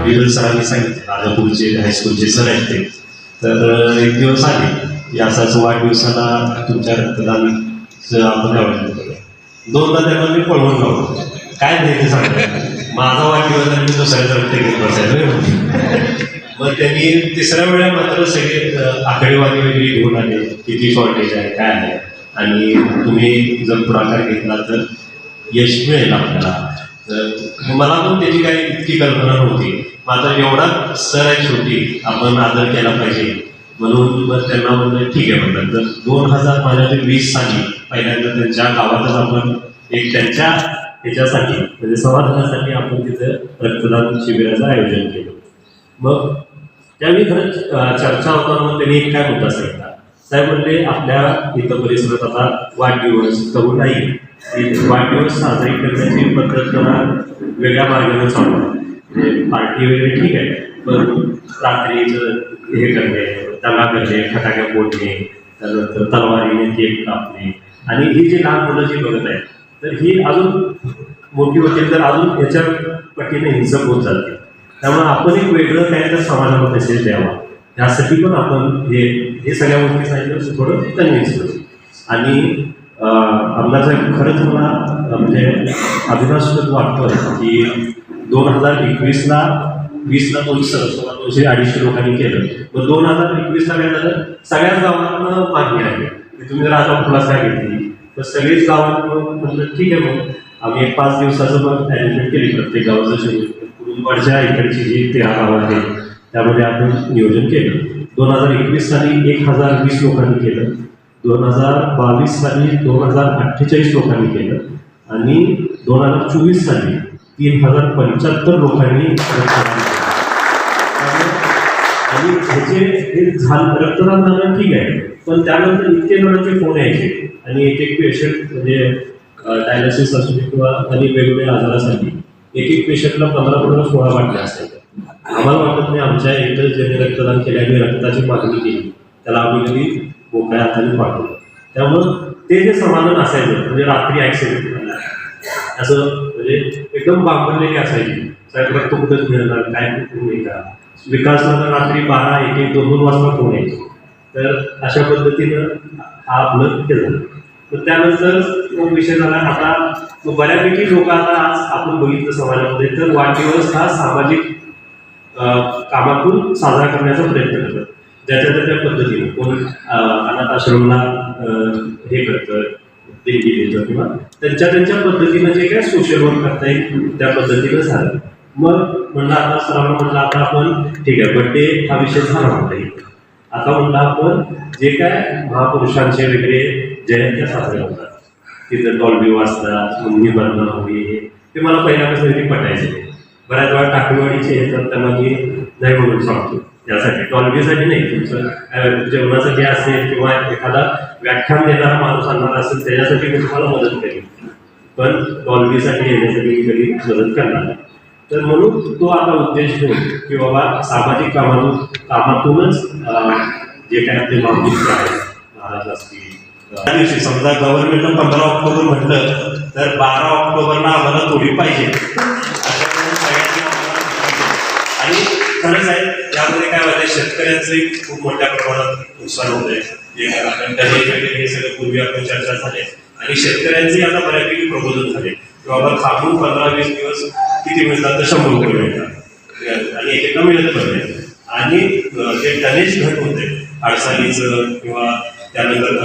पाटील सरांनी सांगितले राजापूरचे हायस्कूलचे सर आहेत ते. तर एक दिवस आले. या असाच वाढदिवसाला तुमच्या रक्तदान आपण आयोजन करूया दोनदा त्यांना मी पळवून लावलो. काय नाही ते सांगतो माझा वाढदिवस आणि मी दुसऱ्याचा रक्त घेत बसायला मग त्यांनी तिसऱ्या वेळा मात्र सगळे आकडेवारी वगैरे घेऊन आले. किती शॉर्टेज आहे काय आहे. आणि तुम्ही जर पुढाकार घेतला तर यश मिळेल आपल्याला. तर मला पण त्याची काही इतकी कल्पना नव्हती. मात्र एवढा सर आहे शेवटी आपण आदर केला पाहिजे. म्हणून मग त्यांना म्हणलं ठीक आहे म्हणलं. तर दोन हजार माझ्या ते वीस साली पहिल्यांदा त्यांच्या गावातच आपण एक त्यांच्या त्याच्यासाठी म्हणजे समाधानासाठी आपण तिथं रक्तदान शिबिराचं आयोजन केलं. मग त्यावेळी खरंच चर्चा होताना त्यांनी एक काय मुद्दा सांगितला? साहेब म्हणले आपल्या इथं परिसरात आता वाढदिवस करू नाही वाढदिवस साजरी करण्याची पद्धत जरा वेगळ्या मार्गाने चालू आहे. म्हणजे पार्टी वगैरे ठीक आहे पण रात्रीचं हे करणे दंगा करणे फटाक्या फोडणे त्यानंतर तलवारीने केक कापणे. आणि ही जी लहान मुलं जी बघत आहे तर ही अजून मोठी होते तर अजून याच्या पटीने हिंसक होत जाते त्यामुळे आपण एक वेगळं काय तर समाजाला मेसेज द्यावा. त्यासाठी पण आपण हे हे सगळ्या गोष्टी सांगितलं थोडं कन्व्हिन्स करू आणि आपला आमदार साहेब खरंच मला म्हणजे अभिनास्पद वाटतं की दोन हजार एकवीसला वीसला दोनशे सोळा दोनशे अडीचशे लोकांनी केलं मग दोन हजार एकवीसला काय झालं? सगळ्याच गावांना मागणी आहे तुम्ही जर आता खुलासा घेतली तर सगळीच गावांना म्हणलं ठीक आहे मग आम्ही एक पाच दिवसाचं पण अरेंजमेंट केली प्रत्येक गावाचं शेड्यूल कुरुंदवाडच्या इकडची जी तेरा गाव आहे त्यामध्ये आपण नियोजन केलं. दोन हजार एकवीस साली एक हजार वीस लोकांनी केलं. दोन हजार बावीस साली दोन हजार अठ्ठेचाळीस लोकांनी केलं. आणि दोन हजार चोवीस साली तीन हजार पंच्याहत्तर लोकांनी आणि ह्याचे हे झालं रक्तदान झालं ठीक आहे. पण त्यानंतर इतके जणांचे फोन यायचे. आणि एक एक पेशंट म्हणजे डायलिसिस असू दे किंवा आणि वेगवेगळ्या आजारासाठी एक एक पेशंटला पंधरा पंधरा सोळा बाटल्या असायच्या. आम्हाला वाटत नाही आमच्या इथं ज्यांनी रक्तदान केल्याने रक्ताची मागणी केली. त्याला आम्ही कधी मोकळ्या हाताने पाठवलं त्यामुळं ते जे समाधान असायचं म्हणजे रात्री ॲक्सिडेंट झाला. असं म्हणजे एकदम बांबरलेली असायची. साहेब रक्त कुठंच मिळणार काय कुठून नाही का विकास रात्री बारा एक एक दोन दोन वाजता फोन यायचे. तर अशा पद्धतीनं हा आपलं हे झालं. तर त्यानंतर मग विषय झाला आता मग बऱ्यापैकी लोक आता आज आपण बघितलं समाजामध्ये तर वाढदिवस हा सामाजिक कामातून साजरा करण्याचा प्रयत्न करतात. ज्याच्या त्या त्या पद्धतीनं कोण अनाथ आश्रमला हे करतं देणगी देतं किंवा त्यांच्या त्यांच्या पद्धतीनं जे काय सोशल वर्क करता येईल त्या पद्धतीनं झालं. मग म्हणलं आता सरांना म्हणलं आता आपण ठीक आहे बड्डे हा विषय झाला म्हणता येईल आता म्हणलं आपण जे काय महापुरुषांचे वगैरे जयंत्या साजऱ्या होतात तिथं डॉल्बी वाचतात निबंध हे. ते मला पहिल्यापासून पटायचं पटायचे नाही. बऱ्याच वेळा टाकळीवाडीचे येतात त्यांना मी नाही म्हणून सांगतो. यासाठी डॉल्बीसाठी नाही तुमचं जेवणाचं जे असेल किंवा एखादा व्याख्यान देणारा माणूस आणणार असेल त्याच्यासाठी मी तुम्हाला मदत करेन. पण डॉल्बीसाठी येण्यासाठी मी कधी मदत करणार नाही. तर म्हणून तो आता उद्देश घेऊन की बाबा सामाजिक कामातून कामातूनच जे काय ते माणूस आहे महाराज असतील त्या दिवशी समजा गव्हर्नमेंटनं पंधरा ऑक्टोबर म्हटलं तर बारा ऑक्टोबरला आम्हाला थोडी पाहिजे अशा वेळेस सगळ्यांनी आम्हाला आणि खरंच आहे यामध्ये काय खूप मोठ्या प्रमाणात नुकसान होत आहे. जे हे सगळं पूर्वी आपण चर्चा झाले. आणि शेतकऱ्यांचेही आता बऱ्यापैकी प्रबोधन झाले. की बाबा थांबून पंधरा वीस दिवस किती मिळतात तर शंभर रुपये मिळतात. आणि एकेका मिळत पण नाही. आणि ते जे टनेज घट होते अडचणीचं किंवा त्यानंतर